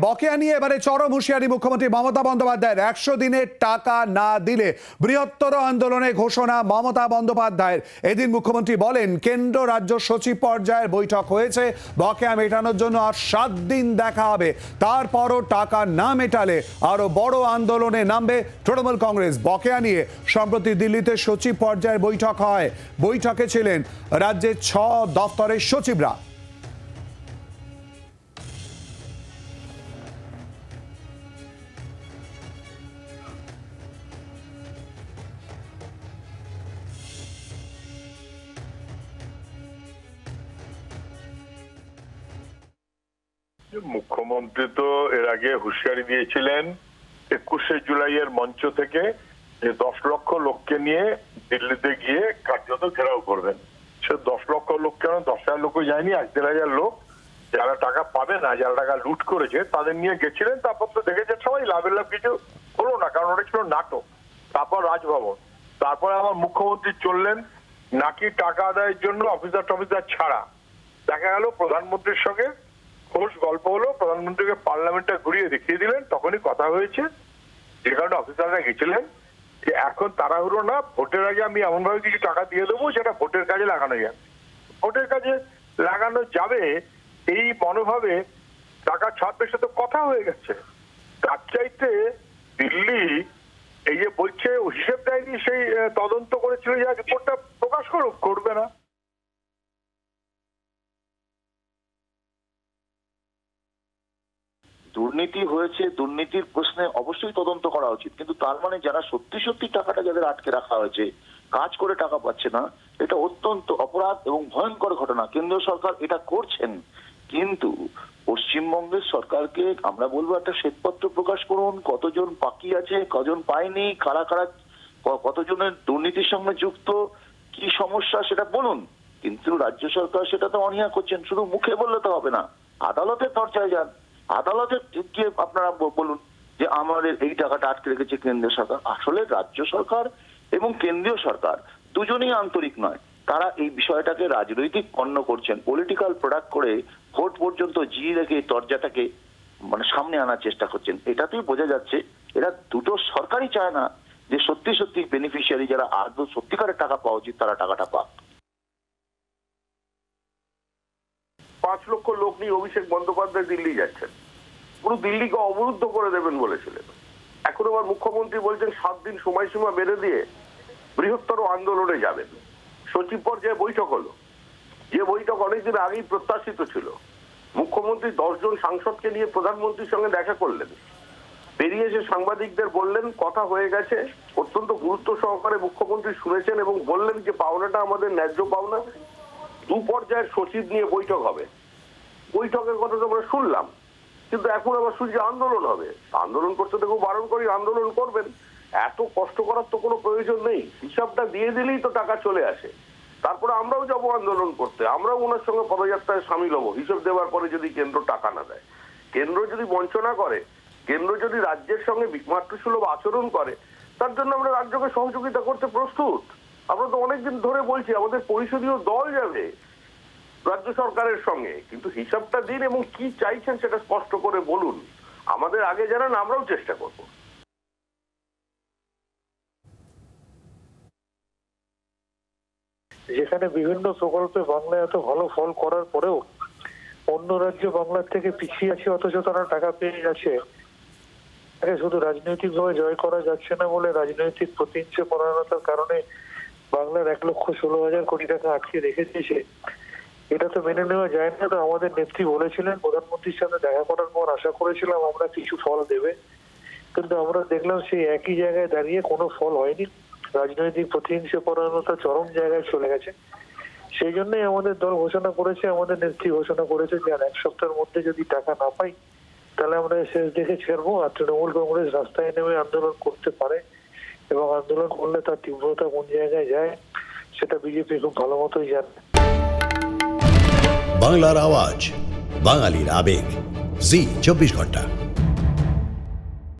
বকেয়া নিয়ে এবারে চরম হুঁশিয়ারি মুখ্যমন্ত্রী মমতা বন্দ্যোপাধ্যায়ের। একশো দিনের টাকা না দিলে বৃহত্তর আন্দোলনে ঘোষণা মমতা বন্দ্যোপাধ্যায়ের। এদিন মুখ্যমন্ত্রী বলেন, কেন্দ্র রাজ্য সচিব পর্যায়ের বৈঠক হয়েছে, বকেয়া মেটানোর জন্য আর সাত দিন দেখা হবে। তারপরও টাকা না মেটালে আরও বড় আন্দোলনে নামবে তৃণমূল কংগ্রেস। বকেয়া নিয়ে সম্প্রতি দিল্লিতে সচিব পর্যায়ের বৈঠক হয়। বৈঠকে ছিলেন রাজ্যের ছ দফতরের সচিবরা। মুখ্যমন্ত্রী তো এর আগে হুঁশিয়ারি দিয়েছিলেন একুশে জুলাইয়ের মঞ্চ থেকে যে দশ লক্ষ লোককে নিয়ে দিল্লিতে গিয়ে কার্যত ঘেরাও করবেন। সে দশ লক্ষ লোক কেন? দশ হাজার লোকও যায়নি এক দেড় হাজার লোক। যারা টাকা পাবে না, যারা টাকা লুট করেছে, তাদের নিয়ে গেছিলেন, তারপর তো দেখেছেন সবাই লাভের লাভ কিছু হলো না, কারণ ওটা ছিল নাটক। তারপর রাজভবন। তারপরে আমার মুখ্যমন্ত্রী চললেন, নাকি টাকা আদায়ের জন্য অফিসার টফিসার ছাড়া। দেখা গেল প্রধানমন্ত্রীর সঙ্গে খোঁজ গল্প হলো, প্রধানমন্ত্রীকে পার্লামেন্টে ঘুরিয়ে দেখিয়ে দিলেন, তখনই কথা হয়েছে, যে কারণে অফিসাররা গেছিলেন, যে এখন তাড়াহুড়ো না, ভোটের আগে আমি এমন ভাবে কিছু টাকা দিয়ে দেবো, সেটা ভোটের কাজে লাগানো যাবে ভোটের কাজে লাগানো যাবে, এই মনোভাবে টাকা ছাড়বে সাথে কথা হয়ে গেছে। তার চাইতে দিল্লি, এই যে বলছে হিসেব দেয়নি, সেই তদন্ত করেছিল, যে রিপোর্টটা প্রকাশ করুক, করবে না। দুর্নীতি হয়েছে, দুর্নীতির প্রশ্নে অবশ্যই তদন্ত করা উচিত। কিন্তু তার মানে যারা সত্যি সত্যি টাকাটা যাদের আটকে রাখা হয়েছে, কাজ করে টাকা পাচ্ছে না, এটা অত্যন্ত অপরাধ এবং ভয়ঙ্কর ঘটনা। কেন্দ্রীয় সরকার এটা করছেন। কিন্তু পশ্চিমবঙ্গের সরকারকে আমরা বলব একটা শ্বেতপত্র প্রকাশ করুন, কতজন বাকি আছে, কজন পায়নি, কারা কারা কতজনের দুর্নীতির সঙ্গে যুক্ত, কি সমস্যা সেটা বলুন। কিন্তু রাজ্য সরকার সেটা তো অনীহা করছেন, শুধু মুখে বললে তো হবে না, আদালতের দরজায় যান। আদালতে গিয়ে আপনারা বলুন যে আমাদের এই টাকাটা আটকে রেখেছে কেন্দ্রীয় সরকার। আসলে রাজ্য সরকার এবং কেন্দ্রীয় সরকার দুজনেই আন্তরিক নয়। তারা এই বিষয়টাকে রাজনৈতিক পণ্য করছেন পলিটিক্যাল প্রোডাক্ট করে ভোট পর্যন্ত জি রেখে দরজাটাকে মানে সামনে আনার চেষ্টা করছেন। এটাতেই বোঝা যাচ্ছে এরা দুটো সরকারই চায় না যে সত্যি সত্যি বেনিফিশিয়ারি যারা আদৌ সত্যিকারের টাকা পাওয়া উচিত তারা টাকাটা পাক। পাঁচ লক্ষ লোক নিয়ে অভিষেক বন্দ্যোপাধ্যায় দিল্লি যাচ্ছেন। পুরো দিল্লিকে অবরুদ্ধ করে দেবেন বলেছিলেন। এখন আবার মুখ্যমন্ত্রী বলছেন, সাত দিন সময়সীমা বেড়ে দিয়ে বৃহত্তর আন্দোলনে যাবেন। সচিব পর্যায়ে বৈঠক হলো। যে বৈঠক অনেকদিন আগেই প্রত্যাশিত ছিল। মুখ্যমন্ত্রী দশজন সাংসদকে নিয়ে প্রধানমন্ত্রীর সঙ্গে দেখা করলেন। বেরিয়ে এসে সাংবাদিকদের বললেন, কথা হয়ে গেছে। অত্যন্ত গুরুত্ব সহকারে মুখ্যমন্ত্রী শুনেছেন এবং বললেন যে, পাওনাটা আমাদের ন্যায্য পাওনা। দু পর্যায়ের সচিব নিয়ে বৈঠক হবে। বৈঠকের কথা তো আমরা শুনলাম। কিন্তু এখন আবার শুনছি আন্দোলন হবে। আন্দোলন করতে খুব বারণ করি, আন্দোলন করবেন। এত কষ্ট করার তো কোনো প্রয়োজন নেই। হিসাবটা দিয়ে দিলেই তো টাকা চলে আসে। তারপরে আমরাও যাব আন্দোলন করতে। আমরাও ওনার সঙ্গে পদযাত্রায় সামিল হব। হিসাব দেওয়ার পরে যদি কেন্দ্র টাকা না দেয়। কেন্দ্র যদি বঞ্চনা করে, কেন্দ্র যদি রাজ্যের সঙ্গে মাতৃসুলভ আচরণ করে, তার জন্য আমরা রাজ্যকে সহযোগিতা করতে প্রস্তুত। আমরা তো অনেকদিন ধরে বলছি, আমাদের পরিষদীয় দল যাবে রাজ্য সরকারের সঙ্গে। কিন্তু হিসাবটা দিন এবং কি চাইছেন সেটা স্পষ্ট করে বলুন। আমাদের আগে জানান, আমরাও চেষ্টা করব। যেখানে বিভিন্ন প্রকল্পে বাংলায় এত ভালো ফল করার পরেও অন্য রাজ্য বাংলার থেকে পিছিয়ে আছে অথচ তারা টাকা পেয়ে যাচ্ছে। শুধু রাজনৈতিকভাবে জয় করা যাচ্ছে না বলে রাজনৈতিক প্রতিহিংসা পরায়ণতার কারণে বাংলার এক লক্ষ ষোলো হাজার কোটি টাকা আটকে রেখে দিয়েছে এটা তো মেনে নেওয়া যায় না, তো আমাদের নেত্রী বলেছিলেন, প্রধানমন্ত্রীর সাথে দেখা করার পর আশা করেছিলাম আমরা কিছু ফল দেবে। কিন্তু আমরা দেখলাম সেই একই জায়গায় দাঁড়িয়ে কোনো ফল হয়নি। রাজনৈতিক প্রতিহিংসা পরায়ণতা চরম জায়গায় চলে গেছে। সেই জন্যই আমাদের দল ঘোষণা করেছে, আমাদের নেত্রী ঘোষণা করেছে যে আর এক সপ্তাহের মধ্যে যদি টাকা না পাই, তাহলে আমরা শেষ দেখে ছেড়বো আর তৃণমূল কংগ্রেস রাস্তায় নেমে আন্দোলন করতে পারে। এবং আন্দোলন করলে তার তীব্রতা কোন জায়গায় যায়, সেটা বিজেপি খুব ভালো মতোই জানে। বাংলার আওয়াজ, বাঙালির আবেগ। জি, চব্বিশ ঘণ্টা।